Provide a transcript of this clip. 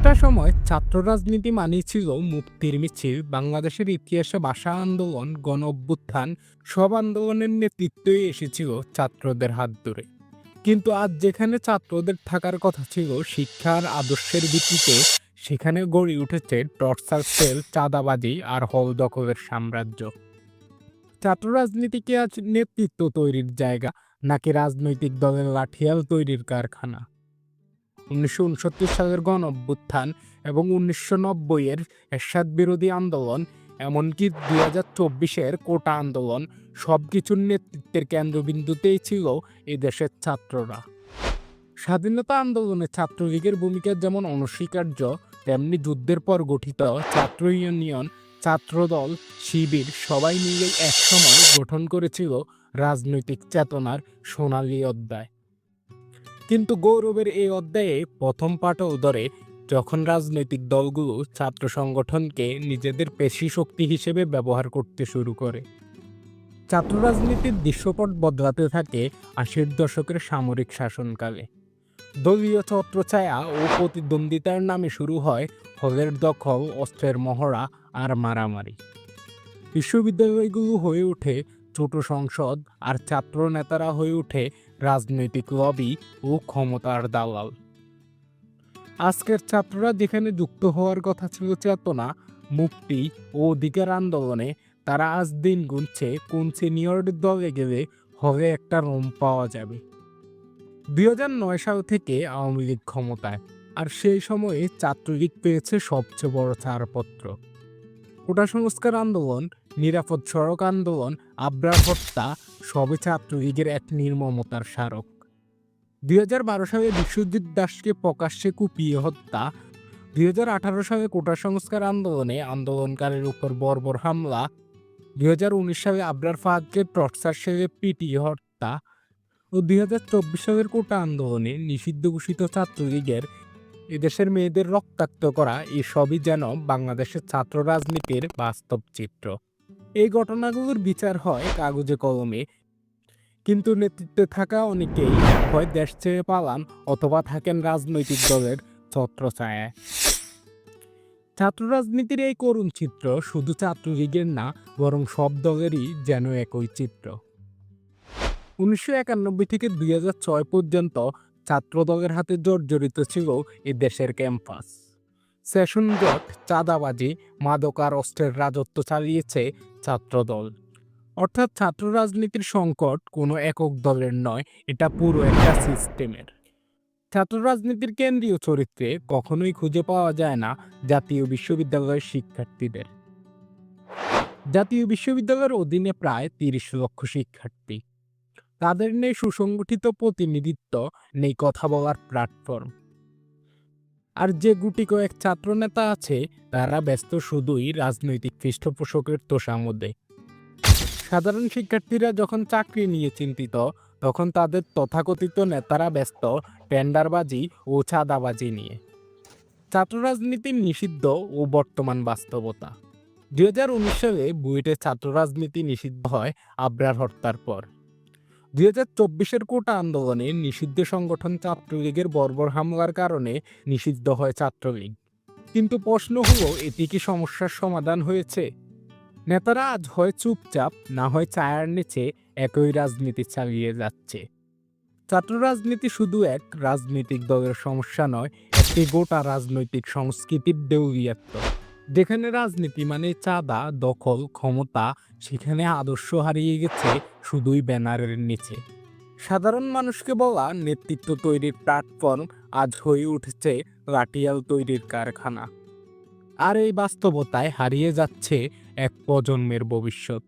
একটা সময় ছাত্র রাজনীতি মানেই ছিল মুক্তির মিছিল। বাংলাদেশের ইতিহাসে ভাষা আন্দোলন, গণ অভ্যুত্থান, সব আন্দোলনের নেতৃত্বই এসেছিল ছাত্রদের হাত ধরে। কিন্তু আজ যেখানে ছাত্রদের থাকার কথা ছিল, শিক্ষার আদর্শের ভিত্তিতে সেখানে গড়ে উঠেছে টর্চার সেল, চাঁদাবাজি আর হল দখলের সাম্রাজ্য। ছাত্র রাজনীতিকে আজ নেতৃত্ব তৈরির জায়গা, নাকি রাজনৈতিক দলের লাঠিয়াল তৈরির কারখানা? উনিশশো উনসত্তর সালের গণ অভ্যুত্থান এবং উনিশশো নব্বইয়ের এরশাদ বিরোধী আন্দোলন, এমনকি দু হাজার চব্বিশের কোটা আন্দোলন সব কিছুর নেতৃত্বের কেন্দ্রবিন্দুতেই ছিল এই দেশের ছাত্ররা। স্বাধীনতা আন্দোলনে ছাত্রলীগের ভূমিকা যেমন অনস্বীকার্য, তেমনি যুদ্ধের পর গঠিত ছাত্র ইউনিয়ন, ছাত্রদল, শিবির সবাই মিলে একসময় গঠন করেছিল রাজনৈতিক চেতনার সোনালী অধ্যায়। কিন্তু গৌরবের এই অধ্যায়ে প্রথম পাঠও ধরে যখন রাজনৈতিক দলগুলো ছাত্র সংগঠনকে নিজেদের পেশি শক্তি হিসেবে ব্যবহার করতে শুরু করে। ছাত্র রাজনীতির দৃশ্যপট বদলাতে থাকে আশির দশকের সামরিক শাসনকালে। দলীয় ছত্রছায়া ও প্রতিদ্বন্দ্বিতার নামে শুরু হয় হলের দখল, অস্ত্রের মহড়া আর মারামারি। বিশ্ববিদ্যালয়গুলো হয়ে ওঠে ছোট সংসদ আর ছাত্র নেতারা হয়ে ওঠে রাজনৈতিক লবি ও ক্ষমতার দালাল। আজকের ছাত্ররা যেখানে যুক্ত হওয়ার কথা ছিল চেতনা, মুক্তি ও অধিকার আন্দোলনে, তারা আজ দিন গুনছে কোন সিনিয়র দলে গেলে হবে একটা রোম পাওয়া যাবে। দুই নয় সাল থেকে আওয়ামী লীগ ক্ষমতায়, আর সেই সময়ে ছাত্রলীগ পেয়েছে সবচেয়ে বড় ছাড়পত্র। কোটা সংস্কার আন্দোলন নিরাপদ সড়ক আন্দোলন, আব্রার হত্যা সবই ছাত্রলীগের এক নির্মমতার স্মারক। দুই হাজার বারো সালে বিশ্বজিৎ দাসকে প্রকাশ্যে কুপিয়ে হত্যা। দুই হাজার আঠারো সালে কোটা সংস্কার আন্দোলনে আন্দোলনকারীর উপর বর্বর হামলা। দুই হাজার উনিশ সালে আবরার ফাহাদকে টর্চার সেবে পিটিয়ে হত্যা। ও দুই হাজার চব্বিশ সালের কোটা আন্দোলনে নিষিদ্ধ ঘোষিত ছাত্রলীগের এদেশের মেয়েদের রক্তাক্ত করা এসবই যেন বাংলাদেশের ছাত্র রাজনীতির বাস্তব চিত্র। এই ঘটনাগুলোর বিচার হয় কাগজে কলমে। কিন্তু নেতৃত্বে থাকা অনেকেই হয় দেশ ছেড়ে পালান অথবা থাকেন রাজনৈতিক দলের ছত্রছায়ায়। ছাত্র রাজনীতির এই করুণ চিত্র শুধু ছাত্রলীগের না, বরং সব দলেরই যেন একই চিত্র। উনিশশো একানব্বই থেকে দুই হাজার ছয় পর্যন্ত ছাত্র দলের হাতে জর্জরিত ছিল এ দেশের ক্যাম্পাস। সেশন জট চাঁদাবাজি, মাদকার অস্ত্রের রাজত্ব চালিয়েছে ছাত্রদল। অর্থাৎ ছাত্র রাজনীতির সংকট কোনো একক দলের নয়, এটা পুরো একটা সিস্টেমের। ছাত্র রাজনীতির কেন্দ্রীয় চরিত্রে কখনোই খুঁজে পাওয়া যায় না জাতীয় বিশ্ববিদ্যালয়ের শিক্ষার্থীদের। জাতীয় বিশ্ববিদ্যালয়ের অধীনে প্রায় তিরিশ লক্ষ শিক্ষার্থী। তাদের নেই সুসংগঠিত প্রতিনিধিত্ব নেই কথা বলার প্ল্যাটফর্ম। আর যে গুটি কয়েক ছাত্রনেতা আছে, তারা ব্যস্ত শুধুই রাজনৈতিক পৃষ্ঠপোষকের তোষামধ্যে সাধারণ শিক্ষার্থীরা যখন চাকরি নিয়ে চিন্তিত, তখন তাদের তথাকথিত নেতারা ব্যস্ত টেন্ডারবাজি ও চাঁদাবাজি নিয়ে। ছাত্র রাজনীতি নিষিদ্ধ ও বর্তমান বাস্তবতা। দুই হাজার উনিশ সালে বুয়েটে ছাত্র রাজনীতি নিষিদ্ধ হয় আবরার হত্যার পর। দুই হাজার চব্বিশের কোটা আন্দোলনে নিষিদ্ধ সংগঠন ছাত্রলীগের বর্বর হামলার কারণে নিষিদ্ধ হয় ছাত্রলীগ। কিন্তু প্রশ্ন হলো এটি কি সমস্যার সমাধান হয়েছে? নেতারা আজ হয় চুপচাপ, না হয় চায়ার নিচে একই রাজনীতি চালিয়ে যাচ্ছে। ছাত্র রাজনীতি শুধু এক রাজনৈতিক দলের সমস্যা নয়, একটি গোটা রাজনৈতিক সংস্কৃতির দেউলিয়াত্ম যেখানে রাজনীতি মানে চাঁদা, দখল, ক্ষমতা, সেখানে আদর্শ হারিয়ে গেছে শুধুই ব্যানারের নিচে। সাধারণ মানুষকে বলা নেতৃত্ব তৈরির প্ল্যাটফর্ম আজ হয়ে উঠেছে লাঠিয়াল তৈরির কারখানা। আর এই বাস্তবতায় হারিয়ে যাচ্ছে এক প্রজন্মের ভবিষ্যৎ।